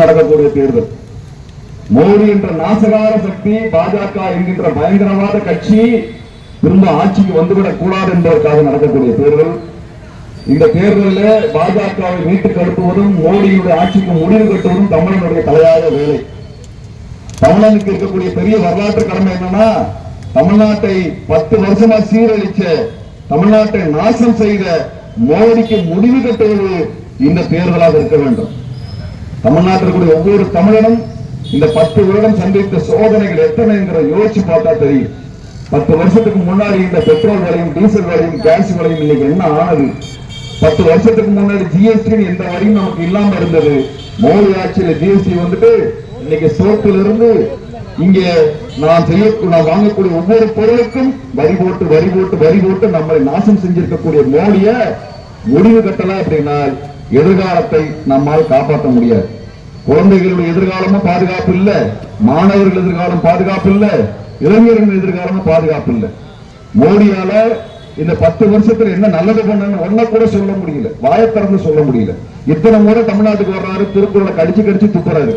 நடக்கக்கூடிய தேர்தல். மோடி என்ற நாசகார சக்தி பாஜக என்கின்ற பயங்கரவாத கட்சி திரும்ப ஆட்சிக்கு வந்துவிடக் கூடாது என்பதற்காக நடக்கக்கூடிய தேர்தல். இந்த தேர்தலில் பாஜகவை மீட்டுக் கட்டுவதும் மோடியுடைய ஆட்சிக்கு முடிவு கட்டுவதும் தமிழனுடைய தலையாய வேலை. தமிழனுக்கு இருக்கக்கூடிய பெரிய வரலாற்று கடமை என்னன்னா தமிழ்நாட்டை பத்து வருஷமா சீரழிச்ச தமிழ்நாட்டை நாசம் செய்த மோடிக்கு முடிவு கட்டுவது இந்த தேர்தலாக இருக்க வேண்டும். தமிழ்நாட்டில் இருக்கக்கூடிய ஒவ்வொரு தமிழனும் இந்த பத்து வருடம் சந்தித்த சோதனைகள் எத்தனை என்கிற யோசிச்சு பார்த்தா தெரியும். பத்து வருஷத்துக்கு முன்னாடி இந்த பெட்ரோல் விலையும் டீசல் விலையும் கேஸ் விலையும் இன்னைக்கு என்ன ஆனது? பத்து வருஷத்துக்கு முன்னாடி ஜிஎஸ்டி எந்த வரையும் நமக்கு இல்லாம இருந்தது. மோடி ஆட்சியில ஜிஎஸ்டி வந்துட்டு இன்னைக்கு சோப்புல இருந்து இங்கே நான் செய்ய நான் வாங்கக்கூடிய ஒவ்வொரு பொருளுக்கும் வரி போட்டு வரி போட்டு வரி போட்டு நம்மளை நாசம் செஞ்சிருக்கக்கூடிய மோடிய முடிவு கட்டலாம் அப்படின்னா எதிர்காலத்தை நம்மால் காப்பாற்ற முடியாது. குழந்தைகளுடைய எதிர்காலமும் பாதுகாப்பு இல்ல. மாணவர்கள் எதிர்காலம் பாதுகாப்பு இல்ல. இளைஞர்கள் எதிர்காலமும் பாதுகாப்பு இல்ல. மோடியால இந்த பத்து வருஷத்துல என்ன நல்லது பண்ணு ஒன்ன கூட சொல்ல முடியல. வாயை திறந்து சொல்ல முடியல. இத்தனை முறை தமிழ்நாட்டுக்கு வர்றாரு திருக்குறளை கடிச்சு கடிச்சு துப்புறாரு.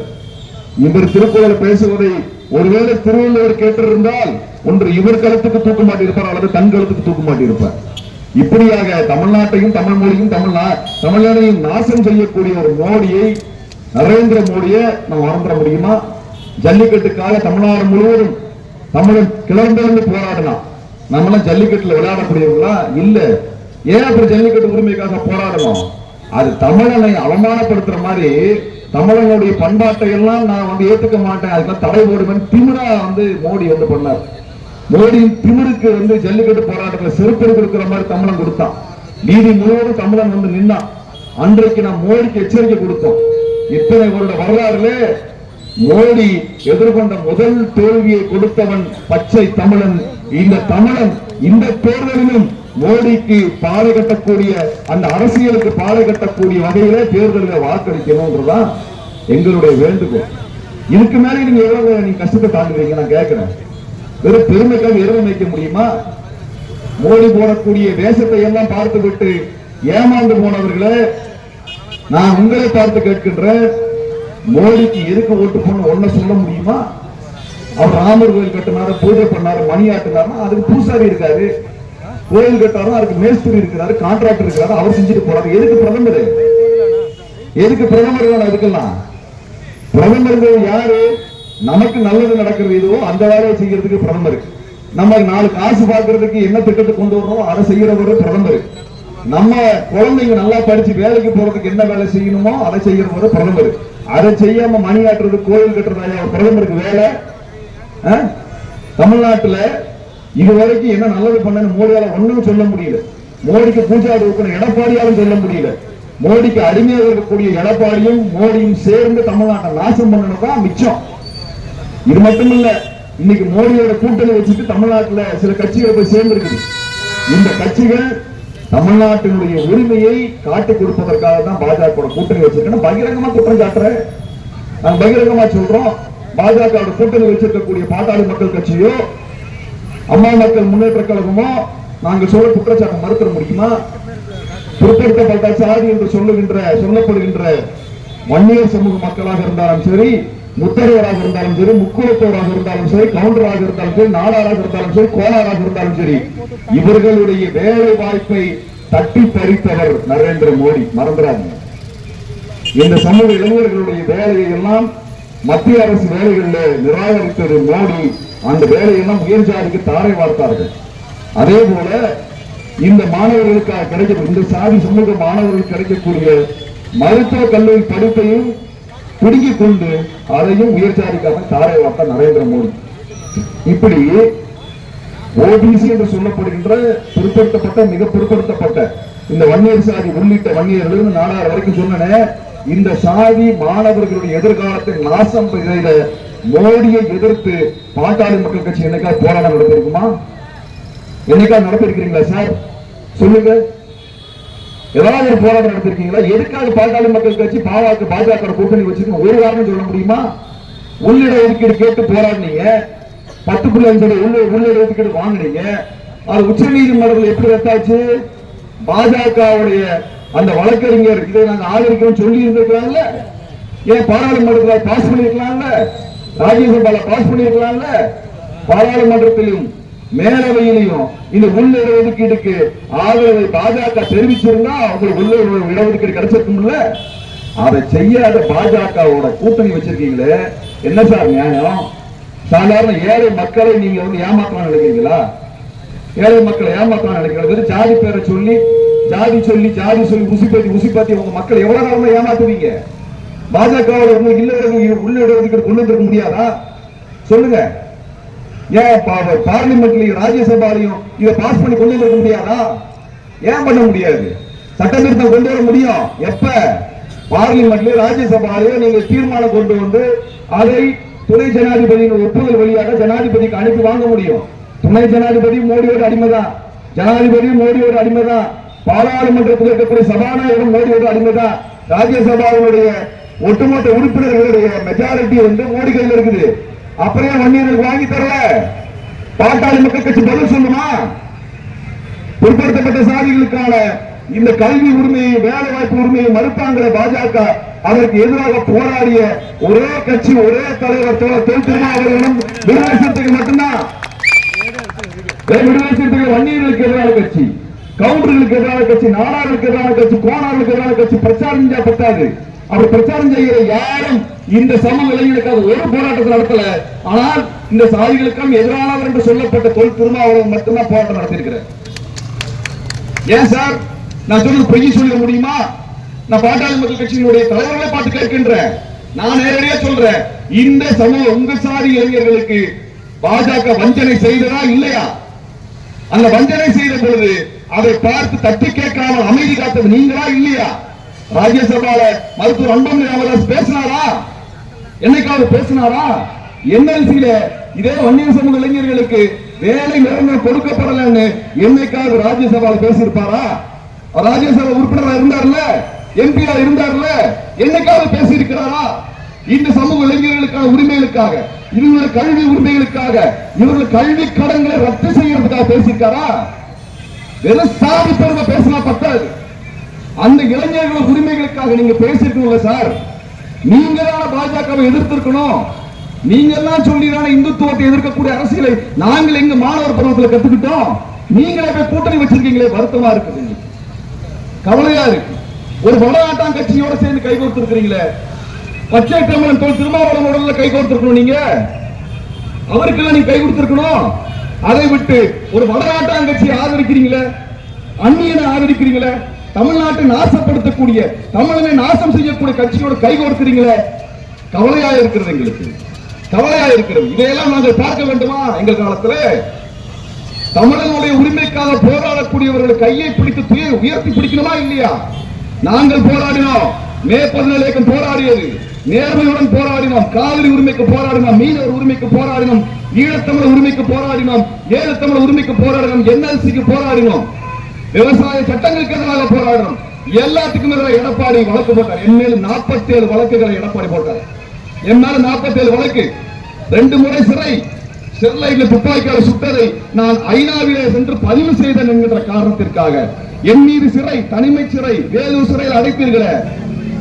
இவர் திருக்குறளை பேசுவதை ஒருவேளை திருவள்ளுவர் கேட்டிருந்தால் ஒன்று இவர் கழுத்துக்கு தூக்க மாட்டிருப்பார் அல்லது தன் கழுத்துக்கு தூக்க மாட்டிருப்பார் இப்படியாக தமிழ்நாட்டையும் தமிழ் மொழியும் தமிழ்நா தமிழ்நாடையும் நாசம் செய்யக்கூடிய ஒரு மோடியை நரேந்திர மோடியை நாம் மறந்துட முடியுமா? ஜல்லிக்கட்டுக்காக தமிழ்நாடு முழுவதும் தமிழன் கிளர்ந்திருந்து போராடலாம் நம்மளாம் ஜல்லிக்கட்டுல விளையாடக்கூடியவங்களா? இல்ல. ஏன் அப்படி ஜல்லிக்கட்டு உரிமைக்காக போராடணும் அது தமிழனை அவமானப்படுத்துற மாதிரி தமிழனுடைய பண்பாட்டை எல்லாம் நான் வந்து ஏத்துக்க மாட்டேன். அதுக்கெல்லாம் தடை போடுவேன் திமிரா வந்து மோடி வந்து பண்ணார். மோடியின் திமிருக்கு வந்து ஜல்லிக்கட்டு போராட்டத்தில் செருப்பெடு கொடுக்கிற மாதிரி தமிழன் கொடுத்தான். நீதி முழுவதும் தமிழன் வந்து நின்னான் அன்றைக்கு நான் மோடிக்கு எச்சரிக்கை கொடுத்தோம். இத்தனை வருட வரலாறுல மோடி எதிர்கொண்ட முதல் தோல்வியை கொடுத்தவன் பச்சை தமிழன். இந்த தமிழன் இந்த தேர்தலிலும் மோடிக்கு பாதை கட்டக்கூடிய அந்த அரசியலுக்கு பாறை கட்டக்கூடிய வகையில தேர்தலில் வாக்களிக்கணும்ன்றதான் எங்களுடைய வேண்டுகோள். இதுக்கு மேல நீங்க எவ்வளவு நீங்க கஷ்டத்தை தாண்டுவீங்க நான் கேட்கிறேன். வெறும் பெருமைக்காக இரவு வைக்க முடியுமா? மோடி போடக்கூடிய வேஷத்தை எல்லாம் பார்த்து விட்டு ஏமாந்து போனவர்களே நான் உங்களை பார்த்து கேட்கின்றேன் மோடிக்கு எதுக்கு ஓட்டு போன ஒன்ன சொல்ல முடியுமா? அவர் ராமர் கோயில் கட்டினாரு பூஜை பண்ணாரு மணி ஆட்டினாருன்னா அதுக்கு பூசாரி இருக்காரு கோயில் கட்டாரும் அதுக்கு மேஸ்திரி இருக்கிறாரு கான்ட்ராக்டர் இருக்கிறாரு அவர் செஞ்சுட்டு போறாரு. எதுக்கு பிரதமர்? எதுக்கு பிரதமர் வேணும் அதுக்கெல்லாம்? பிரதமர்கள் யாரு? நமக்கு நல்லது நடக்கிறது எதுவோ அந்த வேலையை செய்யறதுக்கு பிரதமர் நம்ம நாலு காசு பார்க்கறதுக்கு என்ன திட்டத்தை கொண்டு வரணும் அதை செய்யறவர் பிரதமர். நம்ம குழந்தைங்க நல்லா படிச்சு வேலைக்கு போறதுக்கு என்ன வேலை செய்யணுமோ அதை செய்யறவர் பிரதமர். அதை செய்யாம மணி ஆட்டுறது கோயில் கட்டுறது பிரதமருக்கு வேலை. தமிழ்நாட்டுல தமிழ்நாட்டுல இதுவரைக்கும் என்ன நல்லது பண்ணு மோடியால ஒண்ணும் சொல்ல முடியல. மோடிக்கு பூஜா கொடுக்கணும் எடப்பாடியாலும் சொல்ல முடியல. மோடிக்கு அடிமையாக இருக்கக்கூடிய எடப்பாடியும் மோடியும் சேர்ந்து தமிழ்நாட்டை நாசம் பண்ணணும் தான் மிச்சம். இது மட்டும் இல்ல இன்னைக்கு மோடியோட கூட்டணி வச்சுட்டு தமிழ்நாட்டுல சில கட்சிகள் போய் சேர்ந்துருக்குது. இந்த கட்சிகள் தமிழ்நாட்டினுடைய உரிமையை காட்டி கொடுப்பதற்காக தான் பாஜக கூட்டணி வச்சிருக்கேன் பகிரங்கமா குற்றம் சாட்டுறேன் நாங்க பகிரங்கமா சொல்றோம். பாஜக கூட்டணி வச்சிருக்கக்கூடிய பாட்டாளி மக்கள் கட்சியோ அம்மா மக்கள் முன்னேற்ற கழகமோ நாங்க சொல்ல குற்றச்சாட்டை மறுத்துட முடியுமா? பிற்படுத்தப்பட்ட சாதி என்று சொல்லுகின்ற சொல்லப்படுகின்ற வன்னியர் சமூக மக்களாக இருந்தாலும் சரி முத்தரையராக இருந்தாலும் சரி முக்குளத்தோராக இருந்தாலும் சரி கவுண்டராக இருந்தாலும் சரி நாடாராக இருந்தாலும் சரி கோளாராக இருந்தாலும் சரி இவர்களுடைய வேலை வாய்ப்பை தட்டி பறித்தவர் நரேந்திர மோடி. மறந்துடாதீங்க. இந்த சமூக இளைஞர்களுடைய வேலையை எல்லாம் மத்திய அரசு வேலைகளில் நிராகரித்தது மோடி. அந்த வேலையெல்லாம் உயர்ஜாதிக்கு தாரை வார்த்தார்கள். அதே போல இந்த மாணவர்களுக்காக கிடைக்க இந்த சாதி சமூக மாணவர்களுக்கு கிடைக்கக்கூடிய மருத்துவ கல்லூரி படிப்பையும் பிடுங்கிக் கொண்டு அதையும் உயர் தாரை வார்த்த நரேந்திர மோடி. இப்படி ஓபிசி என்று சொல்லப்படுகின்ற பிற்படுத்தப்பட்ட மிக பிற்படுத்தப்பட்ட இந்த வன்னியர் சாதி உள்ளிட்ட வன்னியர்கள் நாடார் வரைக்கும் சொன்னன இந்த சாதி மாணவர்களுடைய எதிர்காலத்தை நாசம் செய்த மோடியை எதிர்த்து பாட்டாளி மக்கள் கட்சி என்னைக்கா போராட்டம் நடத்திருக்குமா என்னைக்கா நடத்திருக்கிறீங்களா சார்? சொல்லுங்க. ஏதாவது ஒரு போராட்டம் நடத்திருக்கீங்களா? எதுக்காக பாட்டாளி மக்கள் கட்சி பாவாக்கு பாஜக கூட்டணி வச்சிருக்கோம். ஒரு காரணம் சொல்ல முடியுமா? உள்ளிட ஒதுக்கீடு கேட்டு போராடினீங்க. பத்து புள்ளி அஞ்சு உள்ள உள்ளிட ஒதுக்கீடு வாங்கினீங்க. அது உச்ச நீதிமன்றத்தில் எப்படி ரத்தாச்சு? பாஜகவுடைய அந்த வழக்கறிஞர் இதை நாங்கள் ஆதரிக்கிறோம் சொல்லி இருந்திருக்கலாம்ல ஏன் பாராளுமன்றத்தில் பாஸ் பண்ணிருக்கலாம்ல ராஜ்யசபால பாஸ் பண்ணிருக்கலாம்ல பாராளுமன்றத்திலும் மேலவையிலையும் இந்த உள்ள இடஒதுக்கீடுக்கு ஆதரவை பாஜக தெரிவிச்சிருந்தா அவங்களுக்கு உள்ள இடஒதுக்கீடு கிடைச்சிருக்கும்ல? அதை செய்யாத பாஜகவோட கூட்டணி வச்சிருக்கீங்களே என்ன சார் நியாயம்? சாதாரண ஏழை மக்களை நீங்க வந்து ஏமாத்தலாம் நினைக்கிறீங்களா? ஏழை மக்களை ஏமாத்தலாம் நினைக்கிறது ஜாதி பேரை சொல்லி ஜாதி சொல்லி ஜாதி சொல்லி உசிப்பாத்தி உசிப்பாத்தி உங்க மக்களை எவ்வளவு காலமா ஏமாத்துவீங்க பாஜகவோட உங்களுக்கு இல்ல உள்ள இடஒதுக்கீடு கொண்டு வந்திருக்க முடியாதா? சொல்லுங்க. ஏன் பார்லிமெண்ட்லயும் ராஜ்யசபாலையும் இதை பாஸ் பண்ணி கொண்டு வந்திருக்க முடியாதா? ஏன் பண்ண முடியாது? சட்டத்திருத்தம் கொண்டு வர முடியும். எப்ப? பார்லிமெண்ட்லயும் ராஜ்யசபாலையும் நீங்க தீர்மானம் கொண்டு வந்து அதை துணை ஜனாதிபதியின் ஒப்புதல் வழியாக ஜனாதிபதிக்கு அனுப்பி வாங்க முடியும். துணை ஜனாதிபதி மோடியோட அடிமைதான் ஜனாதிபதி மோடியோட அடிமைதான் பாராளுமன்றத்தில் இருக்கக்கூடிய சபாநாயகரும் மோடியோட அடிமைதான் ராஜ்யசபாவுடைய ஒட்டுமொத்த உறுப்பினர்களுடைய மெஜாரிட்டி வந்து மோடி கையில் இருக்குது. அப்புறம் ஏன் வாங்கி தரல. பாட்டாளி மக்கள் கட்சி பதில் சொல்லுமா? பிற்படுத்தப்பட்ட சாதிகளுக்கான இந்த கல்வி உரிமையை வேலை வாய்ப்பு உரிமையை மறுத்தாங்கிற பாஜக அதற்கு எதிராக போராடிய ஒரே கட்சி ஒரே தலைவர் தொல் திருமாவளவனும் விடுதலை சிறுத்தைகள் மட்டும்தான். ஏன் விடுதலை சிறுத்தைகள் வன்னியர்களுக்கு எதிரான கட்சி. கவுண்டர்களுக்கு எதிரான கட்சி நாடார்களுக்கு எதிரான கட்சி கோணார்களுக்கு எதிரான கட்சி பிரச்சாரம் செஞ்சா பத்தாது அப்படி பிரச்சாரம் செய்கிற யாரும் இந்த சம இளைஞர்களுக்காக ஒரு போராட்டத்தை நடத்தல. ஆனால் இந்த சாதிகளுக்கும் எதிரானவர் என்று சொல்லப்பட்ட தொல் திருமாவளவன் மட்டும்தான் போராட்டம் நடத்தியிருக்கிறார். ஏன் சார்? நான் சொல்றது பொய் சொல்லிட முடியுமா? நான் பாட்டாளி மக்கள் கட்சியினுடைய தலைவர்களை பார்த்து கேட்கின்றேன். நான் நேரடியா சொல்றேன். இந்த சமூக உங்க சாதி இளைஞர்களுக்கு பாஜக வஞ்சனை செய்ததா இல்லையா? அந்த வஞ்சனை செய்த பொழுது அதை பார்த்து தட்டி கேட்காமல் அமைதி காத்தது நீங்களா இல்லையா? ராஜ்யசபால மருத்துவர் அன்பமணி ராமதாஸ் பேசினாரா? என்னைக்காவது பேசினாரா? என்எல்சியில இதே வன்னிய சமூக இளைஞர்களுக்கு வேலை நிரந்தரம் கொடுக்கப்படலன்னு என்னைக்காவது ராஜ்யசபால பேசியிருப்பாரா? ராஜ்யசபா உறுப்பினரா இருந்தார்ல? எம்பியா இருந்தார்ல? என்னைக்காவது பேசியிருக்கிறாரா? இந்த சமூக இளைஞர்களுக்கான உரிமைகளுக்காக இவங்களுடைய கல்வி உரிமைகளுக்காக இவர்கள் கல்வி கடன்களை ரத்து செய்யறதுக்காக பேசியிருக்காரா? வெறும் சாதி பெருமை பேசினா பத்தாது. அந்த இளைஞர்கள் உரிமைகளுக்காக நீங்க பேசிருக்கணும்ல சார். நீங்க தான் பாஜகவை எதிர்த்திருக்கணும். நீங்க எல்லாம் சொல்லி தானே இந்துத்துவத்தை எதிர்க்கக்கூடிய அரசியலை நாங்கள் எங்க மாணவர் பருவத்தில் கத்துக்கிட்டோம். நீங்களே போய் கூட்டணி வச்சிருக்கீங்களே வருத்தமா இருக்குது. கவலையா இருக்கு. ஒரு வடநாட்டான் கட்சியோட சேர்ந்து கை கொடுத்திருக்கிறீங்களே பச்சை தமிழன் தோல் உடல்ல கை கொடுத்திருக்கணும் நீங்க. அவருக்கெல்லாம் நீங்க கை கொடுத்திருக்கணும். அதை விட்டு ஒரு வடநாட்டான் கட்சியை ஆதரிக்கிறீங்களே? அந்நியனை ஆதரிக்கிறீங்களே? தமிழ்நாட்டை நாசப்படுத்தக்கூடிய தமிழனை நாசம் செய்யக்கூடிய கட்சியோட கை கொடுக்கிறீங்களே கவலையா இருக்கிறது எங்களுக்கு. கவலையா இருக்கிறது. இதையெல்லாம் நாங்கள் பார்க்க வேண்டுமா எங்கள் காலத்துல? தமிழனுடைய உரிமைக்காக போராடக்கூடியவர்களை கையை பிடித்து உயர்த்தி பிடிக்கணுமா இல்லையா? நாங்கள் போராடினோம். மே பதினேழு போராடியது. நேர்மையுடன் போராடினோம். காவிரி உரிமைக்கு போராடினோம். மீனவர் உரிமைக்கு போராடினோம். ஈழத்தமிழர் உரிமைக்கு போராடினோம். ஏழத்தமிழர் உரிமைக்கு போராடினோம். என்எல்சிக்கு போராடினோம். விவசாய சட்டங்களுக்கு எதிராக போராடினோம். எல்லாத்துக்கும் எதிராக எடப்பாடி வழக்கு போட்டார். என் மேல் 47 வழக்குகளை எடப்பாடி போட்டார். என் மேல 47 வழக்கு. ரெண்டு முறை சிறை. ஸ்டெர்லைட்ல துப்பாக்கியால் சுட்டதை நான் ஐநாவிலே சென்று பதிவு செய்தேன் என்கின்ற காரணத்திற்காக. என் மீது சிறை தனிமை சிறை வேலூர் சிறையில் அடைப்பீர்களே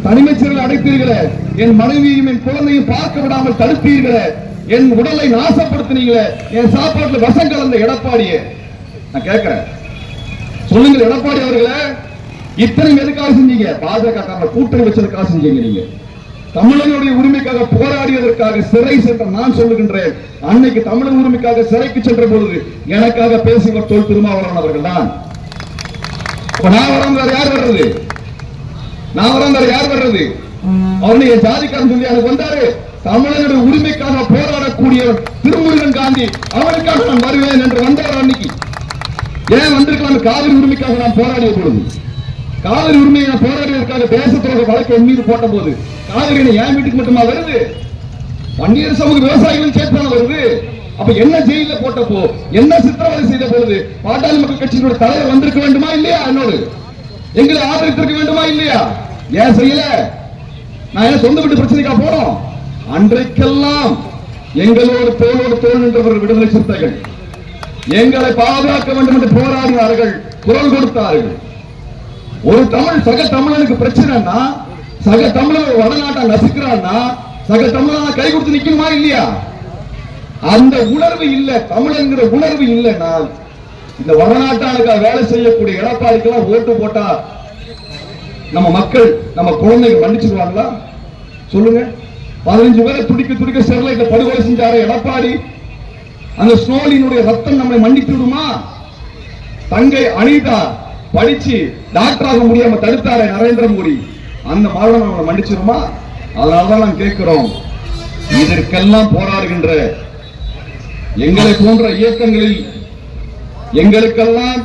தனிமை சிறையில் அடைத்தீர்களே. என் மனைவியும் என் குழந்தையும் பார்க்க விடாமல் தடுத்தீர்களே. என் உடலை நாசப்படுத்தினீங்களே என் சாப்பாட்டுல விஷம் கலந்த எடப்பாடியே. நான் கேட்கிறேன். சொல்லுங்க எடப்பாடி அவர்களே. இத்தனை எதுக்காக செஞ்சீங்க? பாஜக கூட்டணி வச்சதுக்காக செஞ்சீங்க நீங்க. தமிழர்களுடைய உரிமைக்காக போராடியதற்காக சிறை சென்ற நான் சொல்லுகின்றேன். அன்னைக்கு தமிழன் உரிமைக்காக சிறைக்கு சென்ற பொழுது எனக்காக பேசியவர் தொல் திருமாவளவன் அவர்கள் தான். நான் வரம் வேற யார் வர்றது? நான் யார் வர்றது? அவருடைய ஜாதிக்காரன் சொல்லி எனக்கு வந்தாரு. தமிழனுடைய உரிமைக்காக போராடக்கூடிய திருமுருகன் காந்தி அவருக்காக நான் வருவேன் என்று வந்தார் அன்னைக்கு? ஏன் வந்திருக்கலாம்? காவிரி உரிமைக்காக நான் போராடிய பொழுது. காவிரி உரிமையை நான் போராடியதற்காக தேச வழக்கு என் மீது போட்ட போது காவிரி என் வீட்டுக்கு மட்டுமா வருது? வன்னியர் சமூக விவசாயிகளும் சேர்த்தான வருது. அப்ப என்ன ஜெயில போட்டப்போ என்ன சித்திரவதை செய்த பொழுது பாட்டாளி மக்கள் கட்சியினுடைய தலைவர் வந்திருக்க வேண்டுமா இல்லையா என்னோடு? எங்களை ஆதரித்திருக்க வேண்டும் செய்யலையா? ஏன் செய்யல? நான் ஏன் சொந்த வீட்டு பிரச்சனைக்கா போறோம் அன்றைக்கெல்லாம் எங்களோடு தோளோடு தோல் நின்றவர்கள் விடுதலை சிறுத்தைகள். எங்களை பாதுகாக்க வேண்டும் என்று போராடினார்கள் குரல் கொடுத்தார்கள். ஒரு தமிழ் சக தமிழனுக்கு பிரச்சனைனா சக தமிழர் வடநாட்டை நசுக்கிறான்னா சக தமிழனா கை கொடுத்து நிக்கணுமா இல்லையா? அந்த உணர்வு இல்ல தமிழங்கிற உணர்வு இல்லைன்னா இந்த வடநாட்டாளுக்கு வேலை செய்யக்கூடிய எடப்பாடிக்கெல்லாம் ஓட்டு போட்டா நம்ம மக்கள் நம்ம குழந்தைங்க மன்னிச்சிருவாங்களா? சொல்லுங்க. பதினஞ்சு பேரை துடிக்க துடிக்க ஸ்டெர்லைட்ல படுகொலை செஞ்சாரு எடப்பாடி. அந்த ஸ்னோலினுடைய ரத்தம் நம்மை மன்னித்து விடுமா? தங்கை அனிதா படிச்சு டாக்டராக முடியாம தடுத்தாரே நரேந்திர மோடி. அந்த மரணம் நம்மளை மன்னிச்சிருமா? அதனாலதான் நாங்க கேட்கிறோம். இதற்கெல்லாம் போராடுகின்ற எங்களை போன்ற இயக்கங்களில் எங்களுக்கெல்லாம்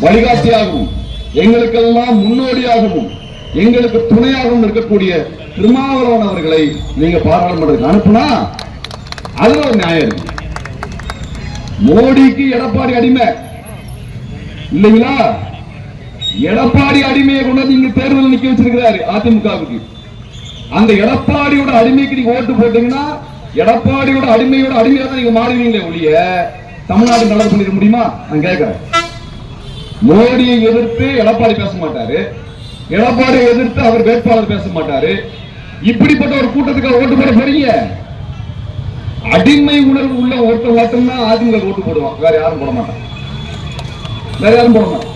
வழிகாட்டியாகவும் எங்களுக்கெல்லாம் முன்னோடியாகவும் எங்களுக்கு துணையாகவும் இருக்கக்கூடிய திருமாவளவன் அவர்களை நீங்க பாராளுமன்றத்துக்கு அனுப்புனா அதுல ஒரு நியாயம். மோடிக்கு எடப்பாடி அடிமை. இல்லைங்களா? எடப்பாடி அடிமையை கொண்டு நீங்க இங்க தேர்தல் நிக்க வச்சிருக்கிறாரு அதிமுகவுக்கு. அந்த எடப்பாடியோட அடிமைக்கு நீங்க ஓட்டு போட்டீங்கன்னா எடப்பாடியோட அடிமையோட அடிமையா தான் நீங்க மாறுவீங்களே ஒழிய தமிழ்நாடு நல்லது பண்ணிட முடியுமா? நான் கேட்கிறேன். மோடியை எதிர்த்து எடப்பாடி பேச மாட்டாரு. எடப்பாடியை எதிர்த்து அவர் வேட்பாளர் பேச மாட்டாரு. இப்படிப்பட்ட ஒரு கூட்டத்துக்கு ஓட்டு போட போறீங்க? அடிமை உணர்வு உள்ள ஒருத்தர் மட்டும்தான் அதிமுக ஓட்டு போடுவான். வேற யாரும் போட மாட்டான். வேற யாரும் போட மாட்டான்.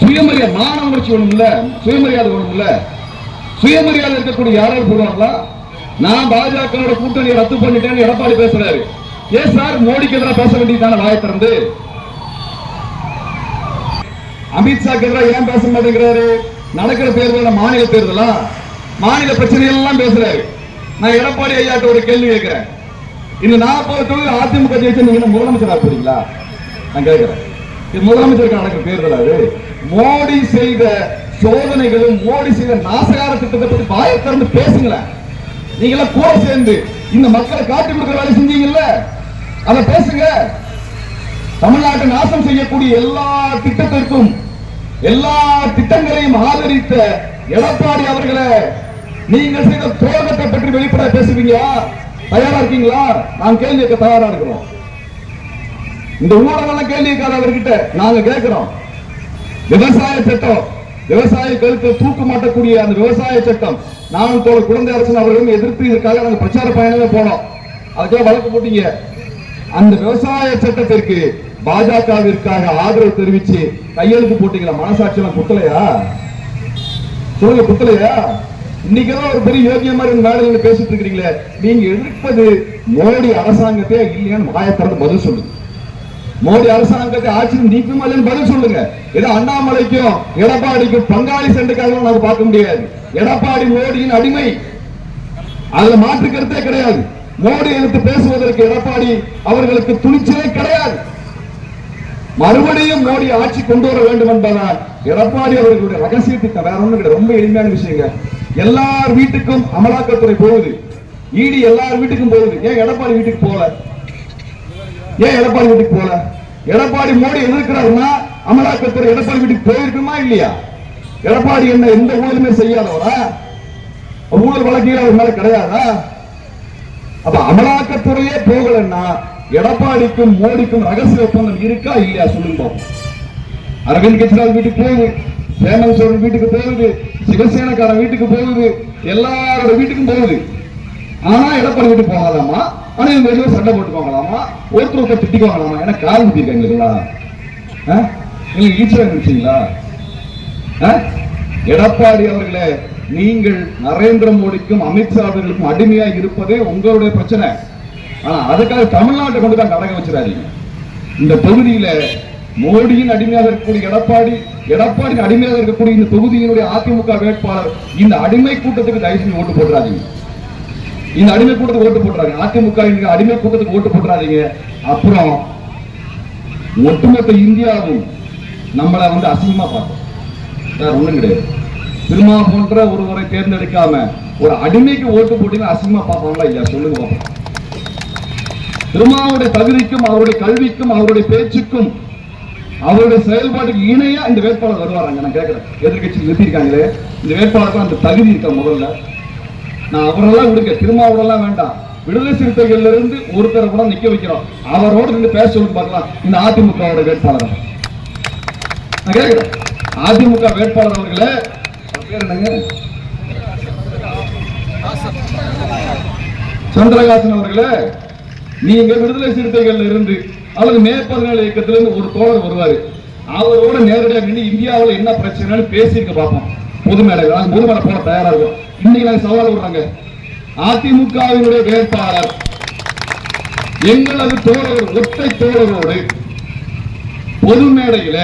சுயமரியாதை மான உணர்ச்சி வேணும்ல? சுயமரியாதை வேணும்ல? சுயமரியாதை இருக்கக்கூடிய யாராவது போடுவாங்களா? நான் பாஜகவோட கூட்டணியை ரத்து பண்ணிட்டேன்னு எடப்பாடி பேசுறாரு. ஏன் சார் மோடிக்கு எதிராக பேச வேண்டியதான வாயை திறந்து. அமித்ஷாக்கு எதிராக ஏன் பேச மாட்டேங்கிறாரு? நடக்கிற தேர்தல் மாநில தேர்தலா? மாநில பிரச்சனை எல்லாம் பேசுறாரு. நான் எடப்பாடி ஐயாட்ட ஒரு கேள்வி கேட்கிறேன். இந்த நாற்பது தொகுதி அதிமுக ஜெயிச்சு நீங்க முதலமைச்சர் முதலமைச்சரா போறீங்களா? நான் கேட்கிறேன். இது முதலமைச்சருக்கு நடக்கிற தேர்தல் அது. மோடி செய்த சோதனைகளும் மோடி செய்த நாசகார திட்டத்தை பத்தி வாய திறந்து பேசுங்களேன். நீங்க எல்லாம் கூட சேர்ந்து இந்த மக்களை காட்டி கொடுக்கிற வேலை செஞ்சீங்கல்ல? அதை பேசுங்க. தமிழ்நாட்டை நாசம் செய்யக்கூடிய எல்லா திட்டத்திற்கும் எல்லா திட்டங்களையும் ஆதரித்த எடப்பாடி அவர்களை நீங்கள் செய்த துரோகத்தை பற்றி வெளிப்பட பேசுவீங்களா? தயாரா இருக்கீங்களா? நான் கேள்வி கேட்க தயாரா இருக்கிறோம். இந்த ஊடகம் கேள்வி கேட்காத அவர்கிட்ட நாங்க கேட்கிறோம். விவசாய சட்டம் விவசாய கருத்தை தூக்கு மாட்டக்கூடிய அந்த விவசாய சட்டம் நானும் தோழ குழந்தை அரசன் அவர்களும் எதிர்த்து இதற்காக நாங்கள் பிரச்சார பயணமே போனோம். அதுக்காக வழக்கு போட்டீங்க. அந்த விவசாய சட்டத்திற்கு பாஜகவிற்காக ஆதரவு தெரிவிச்சு கையெழுத்து போட்டீங்களா? மனசாட்சியெல்லாம் குத்தலையா? சொல்லுங்க குத்தலையா? இன்னைக்குதான் ஒரு பெரிய யோகிய மாதிரி இந்த மேடையில் பேசிட்டு இருக்கிறீங்களே. நீங்க எதிர்ப்பது மோடி அரசாங்கத்தே இல்லையான்னு வாயை பதில் சொல்லுங்க மோடி அரசாங்கத்தை ஆட்சி நீக்குமா இல்லைன்னு பதில் சொல்லுங்க. ஏதோ அண்ணாமலைக்கும் எடப்பாடிக்கும் பங்காளி சென்றுக்காக நாங்க பார்க்க முடியாது. எடப்பாடி மோடியின் அடிமை. அதுல மாற்று கருத்தே கிடையாது. மோடி எடுத்து பேசுவதற்கு எடப்பாடி அவர்களுக்கு துணிச்சலே கிடையாது. மறுபடியும் மோடி ஆட்சி கொண்டு வர வேண்டும் என்பதால் எடப்பாடி அவர்களுடைய ரகசிய திட்டம் வேற ஒண்ணும் கிடையாது. ரொம்ப எளிமையான விஷயங்க. எல்லார் வீட்டுக்கும் அமலாக்கத்துறை போகுது. இடி எல்லார் வீட்டுக்கும் போகுது. ஏன் எடப்பாடி வீட்டுக்கு போல ஏன் எடப்பாடி வீட்டுக்கு போல எடப்பாடி மோடி எதிர்க்கிறாருன்னா அமலாக்கத்துறை எடப்பாடி வீட்டுக்கு போயிருக்குமா இல்லையா? எடப்பாடி என்ன எந்த ஊழலுமே செய்யாதவரா? ஊழல் வழக்குகள் அவர் மேல கிடையாதா? அப்ப அமலாக்கத்துறையே போகலன்னா எடப்பாடிக்கும் மோடிக்கும் ரகசிய ஒப்பந்தம் இருக்கா இல்லையா சொல்லுங்க அரவிந்த் கெஜ்ரிவால் வீட்டுக்கு போகுது ஹேமந்த் சோரன் வீட்டுக்கு போகுது சிவசேனக்காரன் வீட்டுக்கு போகுது எல்லாரோட வீட்டுக்கும் போகுது. ஆனா எடப்பாடி வீட்டுக்கு போகலாமா ஆனா இவங்க ரெண்டு பேரும் சண்டை போட்டுக்கோங்களாமா ஒருத்தர் ஒருத்தர் திட்டிக்குவாங்களாமா? ஏன்னா கால் குத்திருக்காங்களா நீங்க ஈச்சர் நினைச்சீங்களா எடப்பாடி அவர்களே நீங்கள் நரேந்திர மோடிக்கும் அமித்ஷா அவர்களுக்கும் அடிமையா இருப்பதே உங்களுடைய பிரச்சனை. ஆனா அதுக்காக தமிழ்நாட்டை கொண்டு தான் கடக வச்சிடாதீங்க இந்த தொகுதியில மோடியின் அடிமையாக இருக்கக்கூடிய எடப்பாடி எடப்பாடியின் அடிமையாக இருக்கக்கூடிய இந்த தொகுதியினுடைய அதிமுக வேட்பாளர் இந்த அடிமை கூட்டத்துக்கு தயவு செஞ்சு ஓட்டு போட்டுறாதீங்க. இந்த அடிமை கூட்டத்துக்கு ஓட்டு போட்டுறாங்க அதிமுக அடிமை கூட்டத்துக்கு ஓட்டு போட்டுறாதீங்க. அப்புறம் ஒட்டுமொத்த இந்தியாவும் நம்மளை வந்து அசிங்கமா பார்க்கும். வேற ஒண்ணும் கிடையாது. திருமா போன்ற ஒருவரை தேர்ந்தெடுக்காம ஒரு அடிமைக்கு ஓட்டு போட்டீங்கன்னா அசிங்கமா பார்ப்பாங்களா இல்லையா? சொல்லுங்க பார்ப்போம் திருமாவுடைய தகுதிக்கும் அவருடைய கல்விக்கும் அவருடைய பேச்சுக்கும் அவருடைய செயல்பாட்டுக்கு இணையா இந்த வேட்பாளர் வருவாராங்க நான் கேட்கிறேன். எதிர்கட்சி நிறுத்திருக்காங்களே இந்த வேட்பாளருக்கும் அந்த தகுதி இருக்கா முதல்ல? நான் அவரெல்லாம் விடுங்க. திருமாவரெல்லாம் வேண்டாம். விடுதலை சிறுத்தைகள்ல இருந்து ஒருத்தரை கூட நிக்க வைக்கிறோம். அவரோட நின்று பேச சொல்லி பார்க்கலாம். இந்த அதிமுகவோட வேட்பாளர் நான் கேட்கிறேன். அதிமுக வேட்பாளர் அவர்களே பேர் என்னங்க? சந்திரகாசன் அவர்களே நீங்க விடுதலை சிறுத்தைகள்ல இருந்து அல்லது மே இயக்கத்திலிருந்து இருந்து ஒரு தோழர் வருவாரு. அவரோட நேரடியாக நின்று இந்தியாவுல என்ன பிரச்சனைன்னு பேசியிருக்க பார்ப்போம். பொது மேடைகள் நாங்கள் பொது மேடை போட தயாரா இருக்கும். இன்னைக்கு நாங்க சவால் விடுறாங்க. அதிமுகவினுடைய வேட்பாளர். எங்களது தோழர் ஒற்றை தோழரோடு பொது மேடையில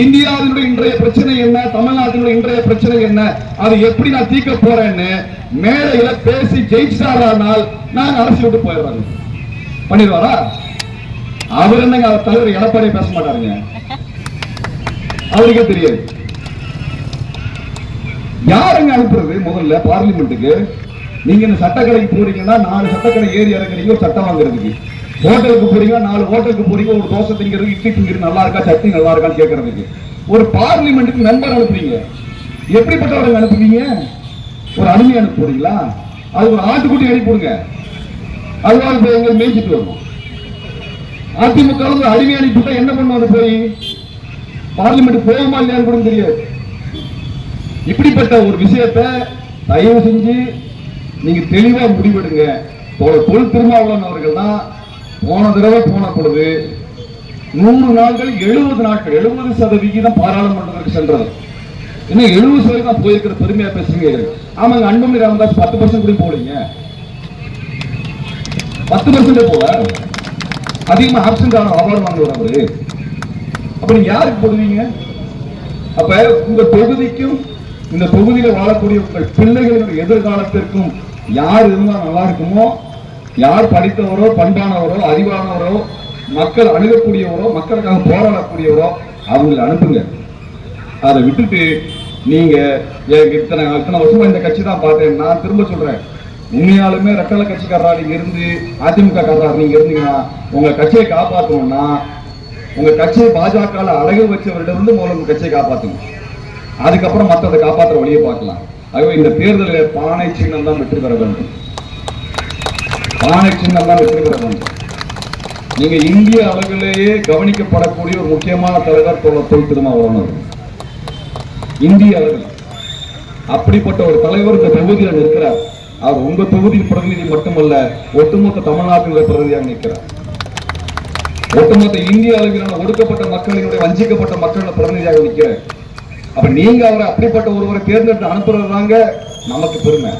இந்தியாவினுடைய இன்றைய பிரச்சனை என்ன? தமிழ்நாட்டினுடைய இன்றைய பிரச்சனை என்ன? அதை எப்படி நான் தீர்க்க போறேன்னு மேடையில பேசி ஜெயிச்சாரானால் நாங்கள் அரசு விட்டு போயிடுறாங்க பண்ணிடுவாரா? அவர் என்னங்க அவர் தலைவர் எடப்பாடி பேச மாட்டாருங்க. அவருக்கே தெரியாது. யாருங்க அனுப்புறது முதல்ல பார்லிமெண்ட்டுக்கு? நீங்க இந்த சட்டக்கடைக்கு போறீங்கன்னா நாலு சட்டக்கடை ஏறி இறங்குறீங்க ஒரு சட்டம் வாங்குறதுக்கு. ஹோட்டலுக்கு போறீங்க நாலு ஹோட்டலுக்கு போறீங்க ஒரு தோசை திங்கிறது இட்லி திங்கிறது நல்லா இருக்கா சட்னி நல்லா இருக்கான்னு கேட்கறதுக்கு ஒரு பார்லிமெண்ட்டுக்கு மெம்பர் அனுப்புறீங்க. எப்படிப்பட்டவங்க அனுப்புவீங்க? ஒரு அருமை அனுப்ப போறீங்களா? அது ஒரு ஆட்டுக்குட்டி அனுப்பிவிடுங்க அதனால போய் எங்க மேய்ச்சிட்டு வருவோம். அதிமுக ல ஒரு அடிமை என்ன பண்ணுவாங்க போய்? பார்லிமெண்ட் போகுமா இல்லையான்னு கூட தெரியாது. இப்படிப்பட்ட ஒரு விஷயத்த தயவு செஞ்சு நீங்க தெளிவா முடிவெடுங்க. தொல் திருமாவளவன் அவர்கள் தான் போன தடவை போன பொழுது நூறு நாட்கள் எழுபது நாட்கள் எழுபது சதவிகிதம் பாராளுமன்றத்திற்கு சென்றது இன்னும் எழுபது சதவீதம் போயிருக்கிற பெருமையா பேசுறீங்க. ஆமாங்க அன்புமணி ராமதாஸ் பத்து பர்சன்ட் கூட போலீங்க பத்து பர்சன்டே போல அதிகமா ஆப்சென்ட் ஆன அவார்டு வாங்குவார் அவரு அப்ப நீங்க யாருக்கு போடுவீங்க? அப்ப உங்க தொகுதிக்கும் இந்த தொகுதியில வாழக்கூடிய உங்கள் பிள்ளைகளுடைய எதிர்காலத்திற்கும் யார் இருந்தால் நல்லா இருக்குமோ யார் படித்தவரோ பண்பானவரோ அறிவானவரோ மக்கள் அணுகக்கூடியவரோ மக்களுக்காக போராடக்கூடியவரோ அவங்களை அனுப்புங்க. அதை விட்டுட்டு நீங்க இத்தனை இத்தனை வருஷமா இந்த கட்சி தான் பார்த்தேன். நான் திரும்ப சொல்றேன். உண்மையாலுமே ரெட்டலை கட்சிக்காரரா நீங்க இருந்து அதிமுக காரரா நீங்க இருந்தீங்கன்னா உங்க கட்சியை காப்பாற்றணும்னா உங்க கட்சியை பாஜக அழகு வச்சவரிடமிருந்து முதல்ல உங்க கட்சியை காப்பாத்துங்க. அதுக்கப்புறம் மற்றதை காப்பாற்ற வழியை பார்க்கலாம். ஆகவே இந்த தேர்தலில் பானை சின்னம் தான் வெற்றி பெற வேண்டும். பானை சின்னம் தான் வெற்றி பெற வேண்டும். நீங்க இந்திய அளவிலேயே கவனிக்கப்படக்கூடிய ஒரு முக்கியமான தலைவர் தொழில் தொல் திருமாவளவன் இந்திய அளவில். அப்படிப்பட்ட ஒரு தலைவர் இந்த தொகுதியில் இருக்கிறார் அவர் உங்க தொகுதியின் பிரதிநிதி மட்டுமல்ல ஒட்டுமொத்த தமிழ்நாட்டினுடைய பிரதிநிதியாக நிற்கிறார். ஒட்டுமொத்த இந்திய அளவிலான ஒடுக்கப்பட்ட மக்களினுடைய வஞ்சிக்கப்பட்ட மக்களோட பிரதிநிதியாக நிற்கிறார். அப்ப நீங்க அவரை அப்படிப்பட்ட ஒருவரை தேர்ந்தெடுத்து அனுப்புறது தாங்க நமக்கு பெருமை.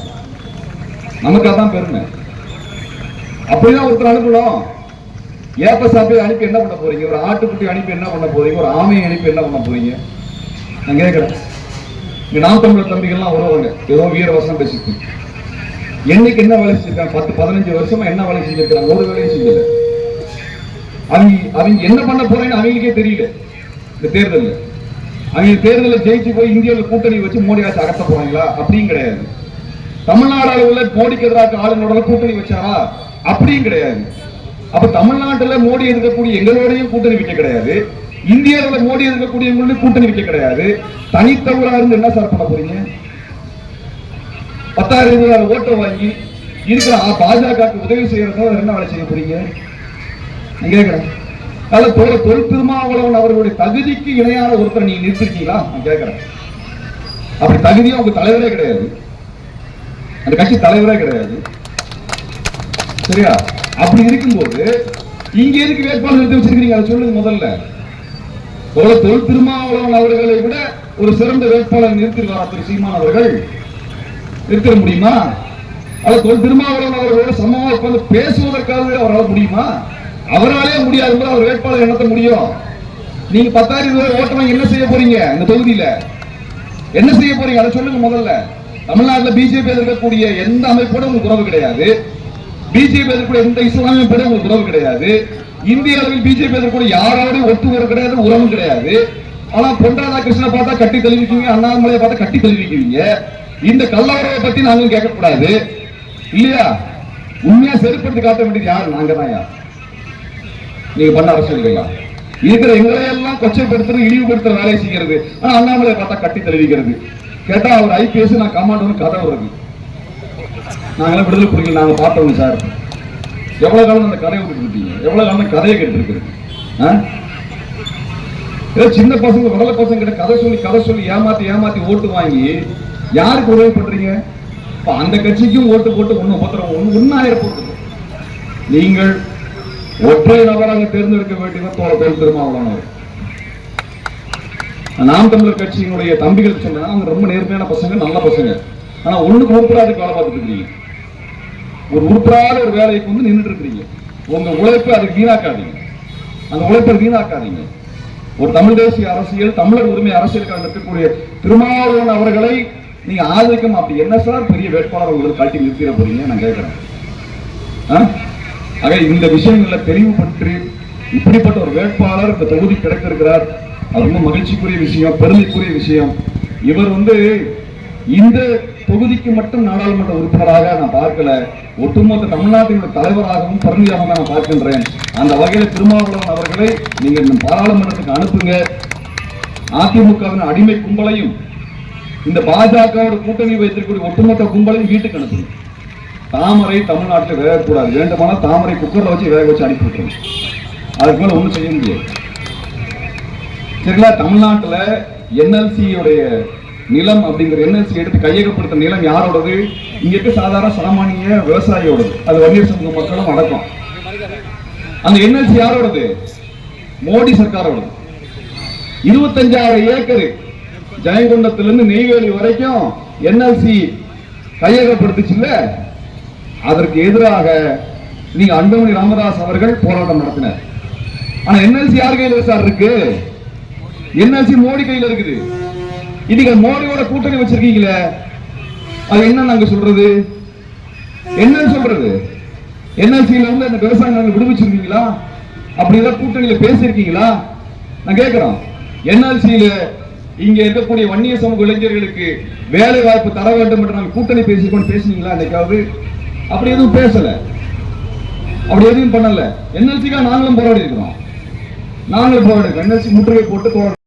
நமக்கு அதான் பெருமை. அப்படிதான் ஒருத்தர் அனுப்பணும். ஏப்ப சாப்பியை அனுப்பி என்ன பண்ண போறீங்க? ஒரு ஆட்டுக்குட்டி அனுப்பி என்ன பண்ண போறீங்க? ஒரு ஆமையை அனுப்பி என்ன பண்ண போறீங்க? நான் கேட்கிறேன். இங்க நாம் தமிழர் தம்பிகள்லாம் வருவாங்க. ஏதோ வீரவசனம் பேசிட்டு. என்னைக்கு என்ன வேலை செஞ்சிருக்காங்க? பத்து பதினஞ்சு வருஷமா என்ன வேலை செஞ்சிருக்காங்க ஒரு வேலையும் செஞ்சல. அவங்க அவங்க என்ன பண்ண போறேன்னு அவங்களுக்கே தெரியல. இந்த தேர்தலில். அவங்க தேர்தலில் ஜெயிச்சு போய் இந்தியாவில் கூட்டணி வச்சு மோடி ஆட்சி அகற்ற போறாங்களா? அப்படியும் கிடையாது. தமிழ்நாடு அளவில் மோடிக்கு எதிராக ஆளுநரோட கூட்டணி வச்சாரா? அப்படியும் கிடையாது. அப்ப தமிழ்நாட்டுல மோடி இருக்கக்கூடிய எங்களோடையும் கூட்டணி வைக்க கிடையாது. இந்தியாவில் மோடி இருக்கக்கூடியவங்களுடைய கூட்டணி வைக்க கிடையாது. தனித்தவரா இருந்து என்ன சார் பண்ண போறீங்க? பத்தாயிரம் இருபதாயிரம் ஓட்டை வாங்கி இருக்கிற பாஜகவுக்கு உதவி செய்யறதோ என்ன வேலை செய்ய போறீங்க? கேட்கிறேன் அதில் தொழில் தொல் திருமாவளவன் அவர்களுடைய தகுதிக்கு இணையான ஒருத்தர் நீங்க நிறுத்திருக்கீங்களா? நான் கேட்கிறேன் அப்படி தகுதியும் அவங்க தலைவரே கிடையாது. அந்த கட்சி தலைவரே கிடையாது. சரியா? அப்படி இருக்கும்போது இங்க இருக்கு வேட்பாளர் நிறுத்தி வச்சிருக்கீங்க அதை சொல்லுங்க முதல்ல. தொழில் தொல் திருமாவளவன் அவர்களை விட ஒரு சிறந்த வேட்பாளர் நிறுத்திருவாரா திரு சீமான் அவர்கள். இருக்க முடியுமா? அது திருமாவளவன் அவர்களோட சமமா உட்கார்ந்து பேசுவதற்காகவே அவரால் முடியுமா? அவராலே முடியாது போது அவர் வேட்பாளர் என்னத்த முடியும்? நீங்க பத்தாயிரம் ரூபாய் ஓட்டு என்ன செய்ய போறீங்க இந்த தொகுதியில? என்ன செய்ய போறீங்க? அதை சொல்லுங்க முதல்ல. தமிழ்நாட்டுல பிஜேபி இருக்கக்கூடிய எந்த அமைப்போட உங்களுக்கு உறவு கிடையாது? பிஜேபி இருக்கக்கூடிய எந்த இஸ்லாமிய பேரும் உங்களுக்கு உறவு கிடையாது? இந்திய அளவில் பிஜேபி இருக்கக்கூடிய யாரோடையும் ஒத்து உறவு கிடையாது உறவும் கிடையாது. ஆனா பொன் ராதாகிருஷ்ணனை பார்த்தா கட்டி தெளிவிக்குவீங்க அண்ணாமலையை பார்த்தா கட்டி தெளிவிக்குவீங்க இந்த கள்ளவரவை பத்தி நாங்களும் கேட்கக்கூடாது. இல்லையா? உண்மையா செருப்படுத்தி காட்ட வேண்டியது யார்? நாங்க தான் யார்? நீங்க பண்ண அரசியல்களா இருக்கிற எங்களை எல்லாம் கொச்சைப்படுத்துறது இழிவுபடுத்துற வேலையை செய்கிறது. ஆனா அண்ணாமலை பார்த்தா கட்டி தழுவிக்கிறது கேட்டா அவர் ஐபிஎஸ் நான் கமாண்டோன்னு கதை வருது. நாங்களாம் விடுதலை புலிகள் நாங்க பார்த்தோம் சார். எவ்வளவு காலம் அந்த கதையை விட்டுருக்கீங்க எவ்வளவு காலம் கதையை கேட்டுருக்கிறது ஏதோ சின்ன பசங்க வடல பசங்க கிட்ட கதை சொல்லி கதை சொல்லி ஏமாத்தி ஏமாத்தி ஓட்டு வாங்கி யாருக்கு உதவி பண்றீங்க? இப்ப அந்த கட்சிக்கும் ஓட்டு போட்டு ஒண்ணு உபத்திரம் ஒண்ணு ஒன்னாயிரம் போட்டு நீங்கள் ஒற்றை நபராக தேர்ந்தெடுக்க வேண்டியவர் தோழ தொல் திருமாவளவன் நாம் தமிழர் கட்சியினுடைய தம்பிகள் சொன்னா அவங்க ரொம்ப நேர்மையான பசங்க நல்ல பசங்க. ஆனா ஒண்ணுக்கு உருப்படாத வேலை பார்த்துட்டு இருக்கீங்க ஒரு உருப்படாத ஒரு வேலைக்கு வந்து நின்றுட்டு இருக்கிறீங்க. உங்க உழைப்பை அதுக்கு வீணாக்காதீங்க. அந்த உழைப்பை வீணாக்காதீங்க. ஒரு தமிழ் தேசிய அரசியல் தமிழர் உரிமை அரசியலுக்காக இருக்கக்கூடிய திருமாவளவன் அவர்களை நீங்க ஆதரிக்கும் அப்படி என்ன சார் பெரிய வேட்பாளர் உங்களுக்கு காட்டி நிறுத்திட போறீங்க நான் கேட்கிறேன். ஆ? ஆக இந்த விஷயங்களை தெளிவுபட்டு இப்படிப்பட்ட ஒரு வேட்பாளர் இந்த தொகுதி கிடைத்திருக்கிறார். அது ரொம்ப மகிழ்ச்சிக்குரிய விஷயம் பெருமைக்குரிய விஷயம். இவர் வந்து இந்த தொகுதிக்கு மட்டும் நாடாளுமன்ற உறுப்பினராக நான் பார்க்கல. ஒட்டுமொத்த தமிழ்நாட்டினுடைய தலைவராகவும் பிரதிநிதியாகவும் நான் பார்க்கின்றேன். அந்த வகையில் திருமாவளவன் அவர்களை நீங்கள் இந்த பாராளுமன்றத்துக்கு அனுப்புங்க. அதிமுகவின் அடிமை கும்பலையும் இந்த பாஜகவோட கூட்டணி வைத்திருக்கக்கூடிய ஒட்டுமொத்த கும்பலையும் வீட்டுக்கு அனுப்பணும். தாமரை தமிழ்நாட்டில் வேகக்கூடாது. வேண்டுமானா தாமரை குக்கரில் வச்சு வேக வச்சு அனுப்பி விட்டுருங்க. அதுக்கு மேல ஒண்ணும் செய்ய முடியாது. சரிங்களா? தமிழ்நாட்டுல என்எல்சியுடைய நிலம் அப்படிங்கிற என்எல்சி எடுத்து கையகப்படுத்த நிலம் யாரோடது? இங்க இருக்க சாதாரண சாமானிய விவசாயியோடது. அது வன்னியர் சமூக மக்களும் அடக்கம். அந்த என்எல்சி யாரோடது? மோடி சர்க்காரோடது. இருபத்தஞ்சாயிரம் ஏக்கர் ஜெயங்கொண்டத்திலிருந்து நெய்வேலி வரைக்கும் என்எல்சி கையகப்படுத்துச்சுல்ல? அதற்கு எதிராக நீங்க அன்புமணி ராமதாஸ் அவர்கள் போராட்டம் நடத்தினார். ஆனா என்எல்சி யார் கையில் சார் இருக்கு? என்எல்சி மோடி கையில் இருக்குது. இன்னைக்கு மோடியோட கூட்டணி வச்சிருக்கீங்களே? அது என்ன நாங்க சொல்றது? என்ன சொல்றது? என்எல்சியில இருந்து அந்த விவசாய விடுவிச்சிருக்கீங்களா? அப்படி ஏதாவது கூட்டணியில பேசியிருக்கீங்களா? நான் கேட்கிறோம் என்எல்சியில இங்க இருக்கக்கூடிய வன்னிய சமூக இளைஞர்களுக்கு வேலை வாய்ப்பு தர வேண்டும் என்று நாங்கள் கூட்டணி பேசிக்கொண்டு பேசுனீங்களா என்னைக்காவது அப்படி எதுவும் பேசல. அப்படி எதுவும் பண்ணல. என்எல்சிக்காக நாங்களும் போராடி இருக்கிறோம். நாங்களும் போராடி என்எல்சி முற்றுகை போட்டு போராடி